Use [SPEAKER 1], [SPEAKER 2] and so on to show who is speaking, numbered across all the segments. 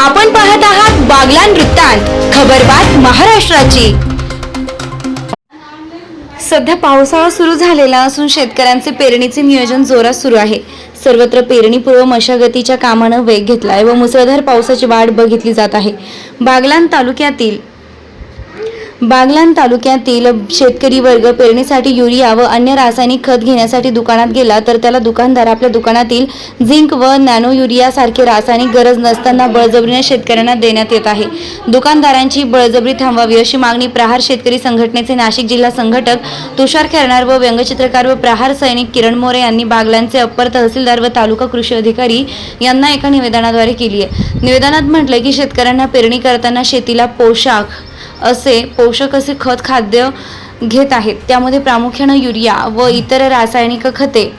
[SPEAKER 1] आपण पाहत आहात बागलान वृत्तांत खबरबात महाराष्ट्राची. सध्या पावसाळा सुरू झालेला असून शेतकऱ्यांचे पेरणीचे नियोजन जोरात सुरू आहे. सर्वत्र पेरणीपूर्व मशागतीच्या कामानं वेग घेतला आहे व मुसळधार पावसाची वाट बघितली जात आहे. बागलान तालुक्यातील बागलान तालुक्यातील शेतकरी वर्ग पेरणीसाठी युरिया व अन्य रासायनिक खत घेण्यासाठी दुकानात गेला तर त्याला दुकानदार आपल्या दुकानातील झिंक व नॅनो युरिया सारखे रासायनिक गरज नसताना बळजबरीने शेतकऱ्यांना देण्यात येत आहे. दुकानदारांची बळजबरी थांबवावी अशी मागणी प्रहार शेतकरी संघटनेचे नाशिक जिल्हा संघटक तुषार खेरणार व व्यंगचित्रकार व प्रहार सैनिक किरण मोरे यांनी बागलांचे अप्पर तहसीलदार व तालुका कृषी अधिकारी यांना एका निवेदनाद्वारे केली आहे. निवेदनात म्हटलंय की शेतकऱ्यांना पेरणी करताना शेतीला पोशाख असे पोषक असे खत खाद्य घेत आहेत. त्यामध्ये प्रामुख्यानं युरिया व इतर रासायनिक खते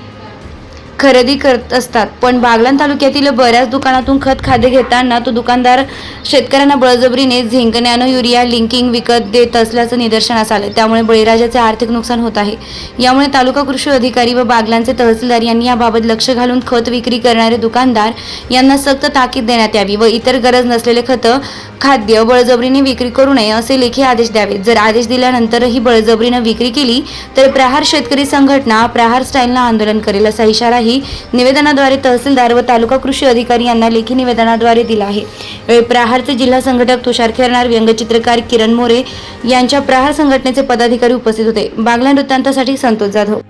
[SPEAKER 1] खरेदी करत असतात. पण बागलाण तालुक्यातील बऱ्याच दुकानातून खत खाद्य घेताना तो दुकानदार शेतकऱ्यांना बळजबरीने झिंकण्यानं नॅनो युरिया लिंकिंग विकत देत असल्याचं निदर्शनास आलं. त्यामुळे बळीराजाचे आर्थिक नुकसान होत आहे. यामुळे तालुका कृषी अधिकारी व बागलांचे तहसीलदार यांनी याबाबत लक्ष घालून खत विक्री करणारे दुकानदार यांना सक्त ताकीद देण्यात यावी व इतर गरज नसलेले खतं खाद्य बळजबरीने विक्री करू नये असे लेखी आदेश द्यावेत. जर आदेश दिल्यानंतरही बळजबरीनं विक्री केली तर प्रहार शेतकरी संघटना प्रहार स्टाईलनं आंदोलन करेल असा इशाराही निवेदनाद्वारे तहसीलदार व तालुका कृषी अधिकारी यांना लेखी निवेदनाद्वारे दिला आहे. प्रहारचे जिल्हा संघटक तुषार खेरणार व्यंगचित्रकार किरण मोरे यांच्या प्रहार संघटनेचे पदाधिकारी उपस्थित होते. बागला वृत्तांतासाठी संतोष जाधव.